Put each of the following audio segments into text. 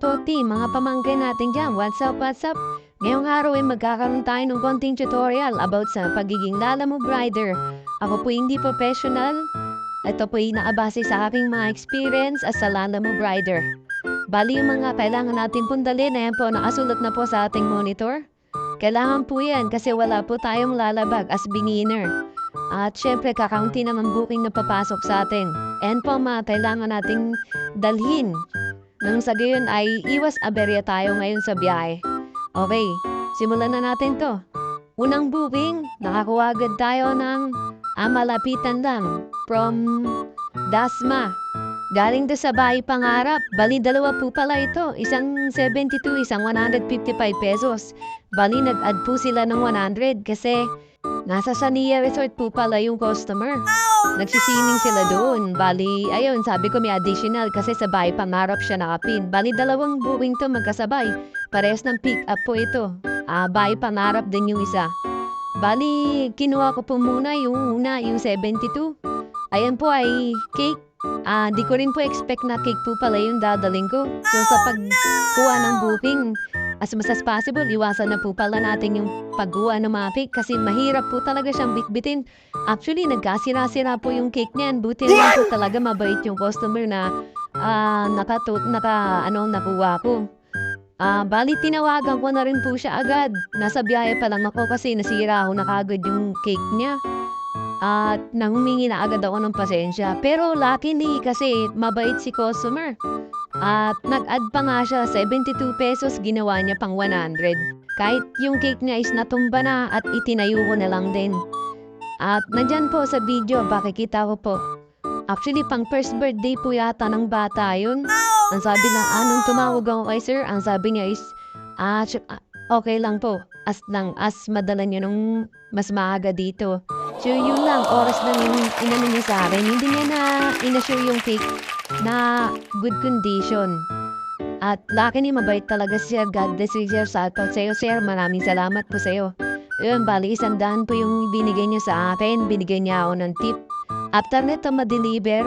Toti, mga pamangkin natin dyan. What's up, what's up? Ngayong araw ay magkakaroon tayo ng konting tutorial about sa pagiging Lala Move Rider. Ako po hindi professional. Ito po ay nakabase sa aking mga experience as a Lala Move Rider. Bali yung mga kailangan natin pundalin, ayan po, nakasulat na po sa ating monitor. Kailangan po yan kasi wala po tayong lalabag as beginner. At syempre, kakaunti naman booking na papasok sa atin. And po mga kailangan nating dalhin. Nang sa gayon ay iwas aberya tayo ngayon sa biyahe. Okay, simulan na natin to. Unang booking, nakakuha agad tayo ng ah, malapitan lang from Dasma. Galing to sa bahay pangarap. Bali, dalawa po pala ito. Isang 72, isang 155 pesos. Bali, nag-add po sila ng 100 kasi nasa Sania Resort po pala yung customer. Nagsisining sila doon. Bali, ayun, sabi ko may additional kasi sa bahay pangarap siya nakapin. Bali, dalawang booking to magkasabay. Parehas ng pick up po ito. Ah, bahay pangarap din yung isa. Bali, kinuha ko po muna yung una, yung 72. Ayan po ay cake. Ah, di ko rin po expect na cake po pala yung dadaling ko. So sa pagkuha ng booking, as much as possible, iwasan na po pala natin yung pagkuha ng mga cake kasi mahirap po talaga siyang bitbitin. Actually, nagkasira-sira po yung cake niyan. Buti na po talaga mabait yung customer na ah, nakatu- naka, ano, nakuha ko. Ah, bali tinawagan ko na rin po siya agad. Nasa biyahe pa lang ako kasi nasira ako na kagad yung cake niya. At nanghumingi na agad ako ng pasensya. Pero luckily kasi mabait si customer. At nag-add pa nga siya, 72 pesos, ginawa niya pang 100. Kahit yung cake niya is natumba na at itinayo ko na lang din. At nandyan po sa video, pakikita ko po. Actually, pang first birthday po yata ng bata yun. Ang sabi lang, anong tumawag ako kay sir? Ang sabi niya is, ah, ah, okay lang po. As lang, as madala niyo nung mas maaga dito. So, yun lang, oras yung inano niya sa akin. Hindi niya na inassure yung cake na good condition. At lucky ni mabait talaga siya. God bless you, sir. Sa out sa'yo, sir. Maraming salamat po sa'yo. Yun, bali, isang daan po yung binigay niya sa akin. Binigay niya ako ng tip. After nito ma-deliver,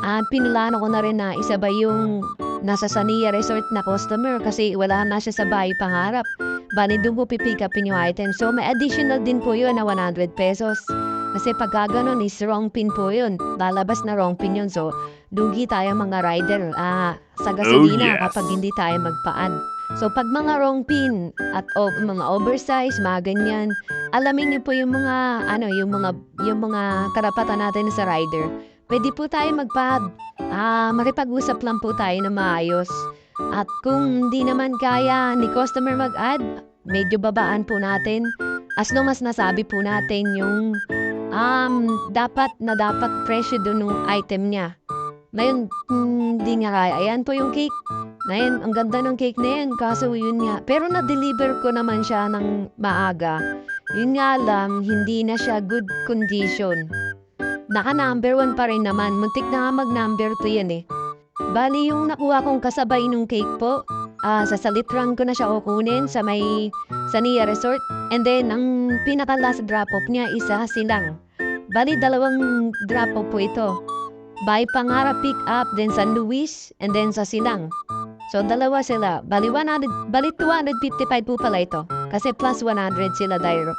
at pinulano ko na rin na isabay yung nasa Sania Resort na customer kasi wala na siya sa bahay pangarap. Bali doon po pipick upin yung item. So may additional din po yun na 100 pesos. Kasi pag gaganon is wrong pin po yun. Lalabas na wrong pin yun. So dugi tayo mga rider ah, sa gasolina yes. kapag hindi tayo magpaan. So pag mga wrong pin at o, mga oversize, mga ganyan, alamin niyo po yung mga ano, yung mga yung mga karapatan natin sa rider. Pwede po tayo magpad. Ah, makipag-usap lang po tayo na maayos. At kung hindi naman kaya ni customer mag-add, medyo babaan po natin. As long as nasabi po natin yung um, dapat na dapat presyo doon ng item niya. Ngayon, hindi nga kaya. Ayan po yung cake. Ngayon, ang ganda ng cake na yan. Kaso yun nga. Pero na-deliver ko naman siya ng maaga. Yun nga lang, hindi na siya good condition. Naka number one pa rin naman. Muntik na nga mag number two yan eh. Bali yung nakuha kong kasabay nung cake po, ah sa salitran ko na siya kukunin sa may Sania Resort. And then, ang pinaka last drop-off niya, isa silang. Bali, dalawang drop-off po ito. By Pangarap Pick Up, then San Luis, and then sa Silang. So, dalawa sila. Bali, 100, bali 255 po pala ito. Kasi plus 100 sila dahil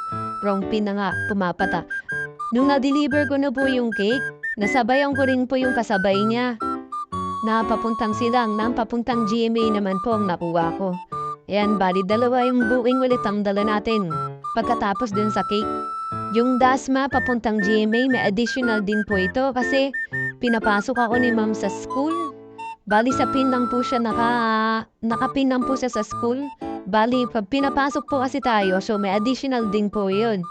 wrong pin na nga pumapata. Nung na-deliver ko na po yung cake, nasabayan ko rin po yung kasabay niya. Na papuntang silang, na papuntang GMA naman po ang nakuha ko. Ayan, bali dalawa yung booking ulit ang dala natin. Pagkatapos dun sa cake. Yung Dasma papuntang GMA, may additional din po ito kasi pinapasok ako ni ma'am sa school. Bali sa pin lang po siya naka, nakapin lang po siya sa school. Bali, pag pinapasok po kasi tayo, so may additional din po yun.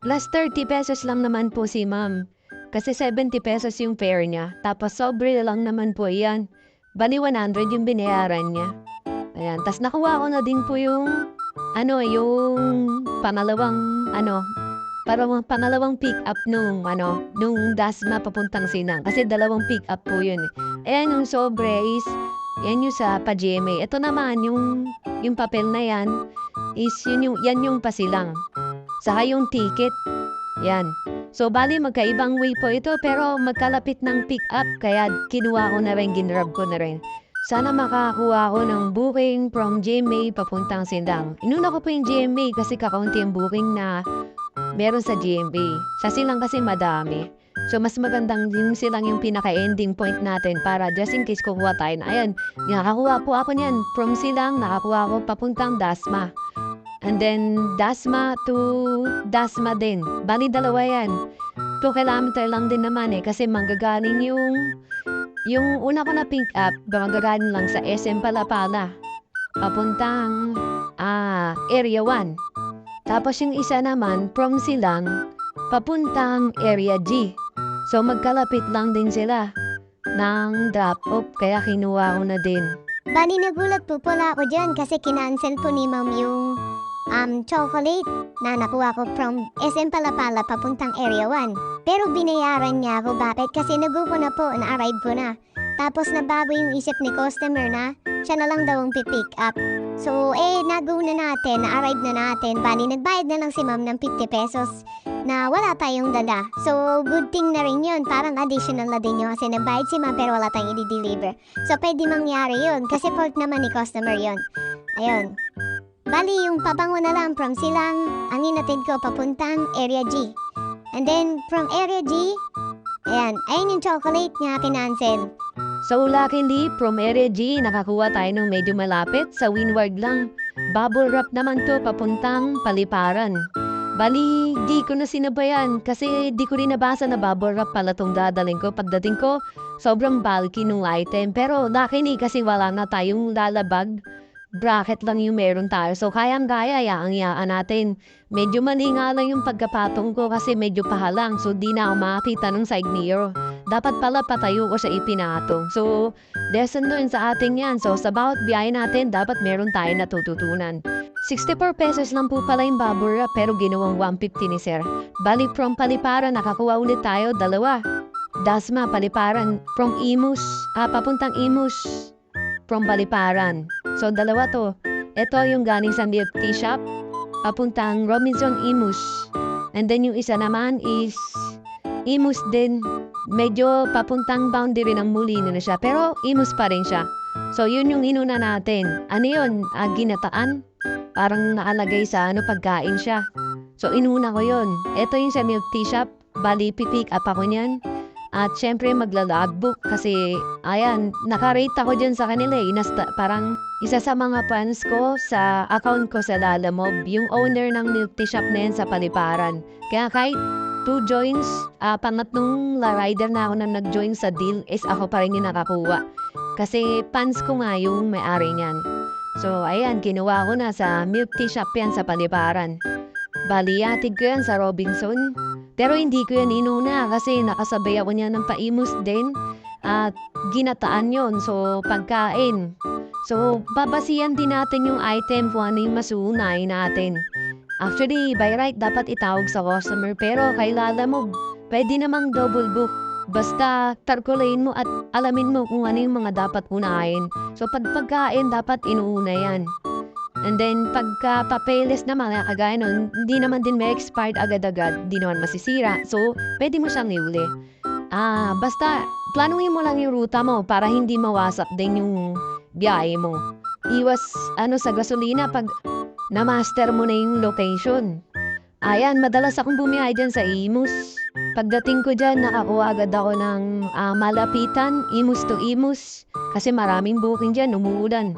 Plus 30 pesos lang naman po si ma'am. Kasi 70 pesos yung fare niya. Tapos sobre lang naman po yan. Bali 100 yung binayaran niya. Ayan. Tapos nakuha ko na din po yung, ano, yung pangalawang, ano, parang pangalawang pick up nung, ano, nung Dasma papuntang Sinang. Kasi dalawang pick up po yun. eh. Ayan yung sobre is, yan yung sa pa-GMA. Ito naman, yung, yung papel na yan, is yun yung, yan yung pasilang. Saka yung ticket, yan. So, bali magkaibang way po ito pero magkalapit ng pick up kaya kinuha ko na rin, ginrab ko na rin. Sana makakuha ako ng booking from GMA papuntang Sindang. Inuna ko po yung GMA kasi kakaunti ang booking na meron sa GMA. Sa Silang kasi madami. So, mas magandang yung silang yung pinaka-ending point natin para just in case kukuha tayo na. Ayan, nakakuha po ako niyan. From Silang, nakakuha ako papuntang Dasma. And then, Dasma to Dasma din. Bali, dalawa yan. 2 kilometer lang din naman eh kasi manggagaling yung yung una ko na pick up, manggagaling lang sa SM Palapala. Papuntang ah, Area 1. Tapos yung isa naman from Silang papuntang Area G. So magkalapit lang din sila ng drop off kaya kinuha ko na din. Bali nagulat po pala ako dyan kasi kinancel po ni ma'am yung um, chocolate na nakuha ko from SM Palapala papuntang Area 1. Pero binayaran niya ako bakit kasi nago ko na po, na-arrive ko na. Tapos nabago yung isip ni customer na siya na lang daw ang pipick up. So eh, nago na natin, na-arrive na natin. Bali nagbayad na lang si ma'am ng 50 pesos na wala tayong dala. So good thing na rin yun, parang additional na din yun kasi nagbayad si ma'am pero wala tayong i-deliver. So pwede mangyari yun kasi fault naman ni customer yun. Ayun. Bali, yung pabango na lang from silang ang inatid ko papuntang Area G. And then, from Area G, ayan, ayun yung chocolate niya kinancel. So luckily, from Area G, nakakuha tayo ng medyo malapit sa windward lang. Bubble wrap naman to papuntang paliparan. Bali, di ko na sinabayan kasi di ko rin nabasa na bubble wrap pala tong dadaling ko. Pagdating ko, sobrang bulky nung item. Pero luckily kasi wala na tayong lalabag. Bracket lang yung meron tayo. So kayang-kaya, yaang-yaan natin. Medyo mali nga lang yung pagkapatong ko kasi medyo pahalang. So di na ako makakita ng side mirror. Dapat pala patayo ko sa ipinatong. So, lesson doon sa ating yan. So, sa bawat biyahe natin, dapat meron tayo natututunan. 64 pesos lang po pala yung babura pero ginawang 150 ni sir. Bali from Paliparan, nakakuha ulit tayo, dalawa. Dasma, Paliparan, from Imus, ah, papuntang Imus, from Paliparan. So, dalawa to. Ito yung galing sa tea shop, papuntang Robinson Imus. And then yung isa naman is Imus din. Medyo papuntang boundary ng Molino na siya. Pero Imus pa rin siya. So, yun yung inuna natin. Ano yun? Ah, ginataan? Parang nakalagay sa ano, pagkain siya. So, inuna ko yun. Ito yung sa milk tea shop. Bali, pipick up ako niyan. At syempre, magla-logbook kasi, ayan, nakarate ako dyan sa kanila eh. Nasta, parang isa sa mga fans ko sa account ko sa Lalamob, yung owner ng milk tea shop na yan sa Paliparan. Kaya kahit two joins, ah, pangatlong la rider na ako na nag-join sa deal is ako pa rin yung nakakuha. Kasi fans ko nga yung may-ari niyan. So, ayan, kinuha ko na sa milk tea shop yan sa Paliparan. Bali, atid ko yan sa Robinson. Pero hindi ko yan inuna kasi nakasabay ako niya ng paimus din. At ginataan yon so pagkain. So, babasihan din natin yung item kung ano yung masunay natin. Actually, by right, dapat itawag sa customer pero kay Lala mo, pwede namang double book. Basta tarkulayin mo at alamin mo kung ano yung mga dapat unahin. So, pag pagkain, dapat inuuna yan. And then, pagka papeles naman, kagaya nun, hindi naman din may expired agad-agad, hindi naman masisira. So, pwede mo siyang iuli. Ah, basta, planuhin mo lang yung ruta mo para hindi mawasak din yung biyahe mo. Iwas, ano, sa gasolina pag na-master mo na yung location. Ayan, madalas akong bumiyahe dyan sa Imus. Pagdating ko dyan, nakakuha agad ako ng ah, malapitan, Imus to Imus. Kasi maraming booking dyan, umuulan.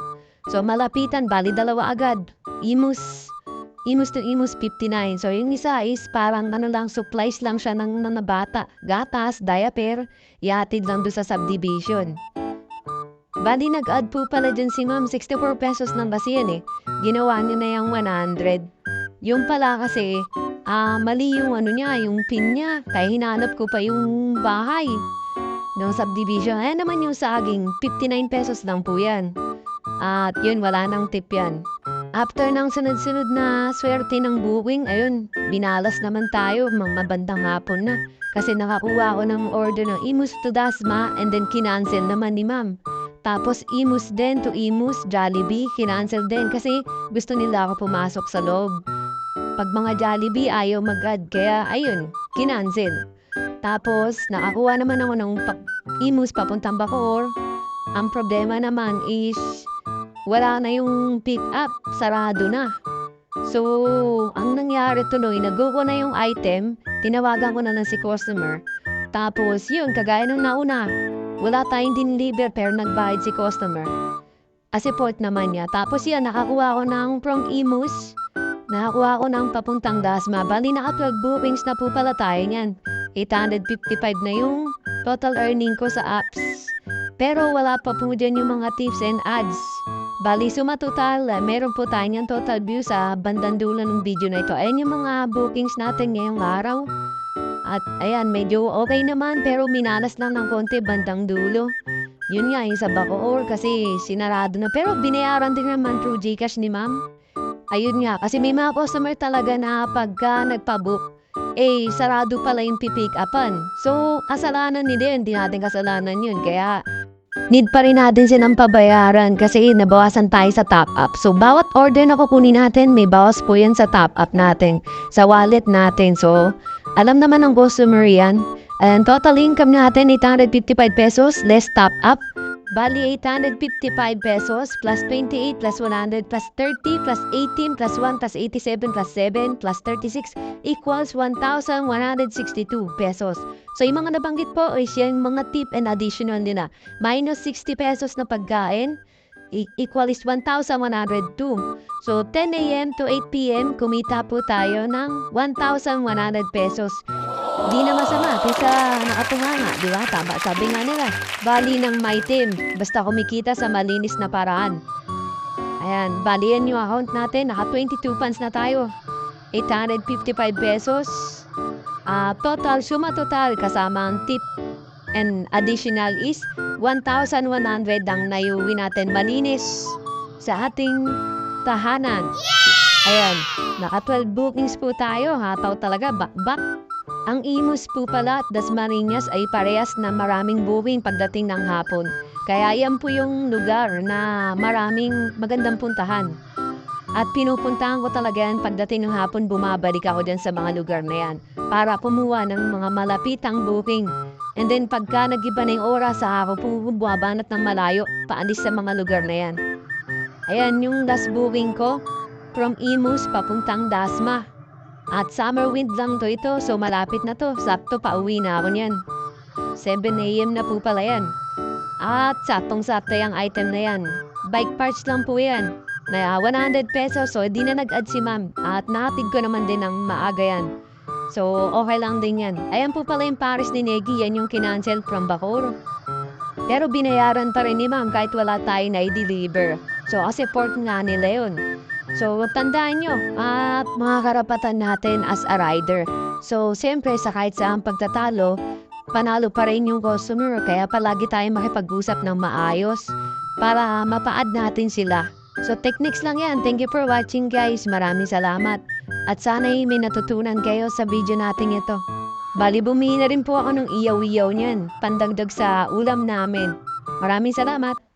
So, malapitan, bali dalawa agad. Imus. Imus to Imus 59. So, yung isa is parang ano lang, supplies lang siya ng mga bata. Gatas, diaper, iatid lang doon sa subdivision. Bali, nag-add po pala dyan si ma'am. 64 pesos ng basi yan eh. Ginawa niya na yung 100. Yung pala kasi, ah, mali yung ano niya, yung pin niya. Kaya hinanap ko pa yung bahay ng subdivision. Ayan naman yung saging. 59 pesos lang po yan. At yun, wala nang tip yan. After ng sunod-sunod na swerte ng booking, ayun, binalas naman tayo, mga mabandang hapon na. Kasi nakakuha ako ng order ng Imus to Dasma and then kinancel naman ni ma'am. Tapos Imus din to Imus, Jollibee, kinancel din kasi gusto nila ako pumasok sa loob. Pag mga Jollibee ayaw mag-add, kaya ayun, kinancel. Tapos nakakuha naman ako ng pa- Imus papuntang Bacoor. Ang problema naman is wala na yung pick up, sarado na. So, ang nangyari tuloy, nag-go na yung item, tinawagan ko na ng si customer. Tapos, yun, kagaya ng nauna, wala tayong dinliver pero nagbayad si customer. As port naman niya. Tapos yan, nakakuha ko ng from Imus. Nakakuha ko ng papuntang Dasma. Bali, naka 12 bookings na po pala tayo niyan. 855 na yung total earning ko sa apps. Pero wala pa po dyan yung mga tips and ads. Bali, suma total, eh, meron po tayo niyang total view sa bandang dulo ng video na ito. Ayan yung mga bookings natin ngayong araw. At ayan, medyo okay naman pero minalas lang ng konti bandang dulo. Yun nga, yung sa Bacoor kasi sinarado na. Pero binayaran din naman through Gcash ni ma'am. Ayun nga, kasi may mga customer talaga na pagka nagpabook, eh, sarado pala yung pipick upan. So, kasalanan nila yun. Hindi natin kasalanan yun. Kaya, need pa rin natin silang pabayaran kasi nabawasan tayo sa top up. So, bawat order na kukunin natin, may bawas po yan sa top up natin, sa wallet natin. So, alam naman ng customer yan. And total income natin, 855 pesos, less top up. Bali, 855 pesos, plus 28, plus 100, plus 30, plus 18, plus 1, plus 87, plus 7, plus 36, equals 1,162 pesos. So, yung mga nabanggit po is yung mga tip and additional nila. Minus 60 pesos na pagkain, e- equal is 1,102. So, 10 a.m. to 8 p.m., kumita po tayo ng 1,100 pesos. Di na masama, kaysa nakatunganga, di ba? Tama, sabi nga nila, bali ng my team, basta kumikita sa malinis na paraan. Ayan, bali yan yung account natin, naka 22 funds na tayo. 855 pesos. Ah, total, suma total, kasama ang tip and additional is 1,100 ang naiuwi natin malinis sa ating tahanan. Ayan, naka 12 bookings po tayo, hataw talaga, bakbak. Ang Imus po pala at Dasmariñas ay parehas na maraming booking pagdating ng hapon. Kaya yan po yung lugar na maraming magandang puntahan. At pinupuntahan ko talaga yan pagdating ng hapon, bumabalik ako dyan sa mga lugar na yan para pumuha ng mga malapitang booking. And then pagka nag-iba na yung oras sa ako, bumabanat ng malayo, paalis sa mga lugar na yan. Ayan yung last booking ko from Imus papuntang Dasma. At summer wind lang to ito, so malapit na to. Sakto pa uwi na ako niyan. 7 a.m. na po pala yan. At saktong-sakto yung item na yan. Bike parts lang po yan. Na 100 pesos, so di na nag-add si ma'am. At nahatid ko naman din ng maaga yan. So, okay lang din yan. Ayan po pala yung Paris ni Negi, yan yung kinancel from Bacoor. Pero binayaran pa rin ni ma'am kahit wala tayo na i-deliver. So, kasi port nga nila yun. So, tandaan nyo, at mga karapatan natin as a rider. So, siyempre, sa kahit saan pagtatalo, panalo pa rin yung customer. Kaya palagi tayo makipag-usap ng maayos para mapaad natin sila. So, techniques lang yan. Thank you for watching, guys. Maraming salamat. At sana'y may natutunan kayo sa video natin ito. Bali, bumili na rin po ako ng iyaw-iyaw niyan. Pandagdag sa ulam namin. Maraming salamat.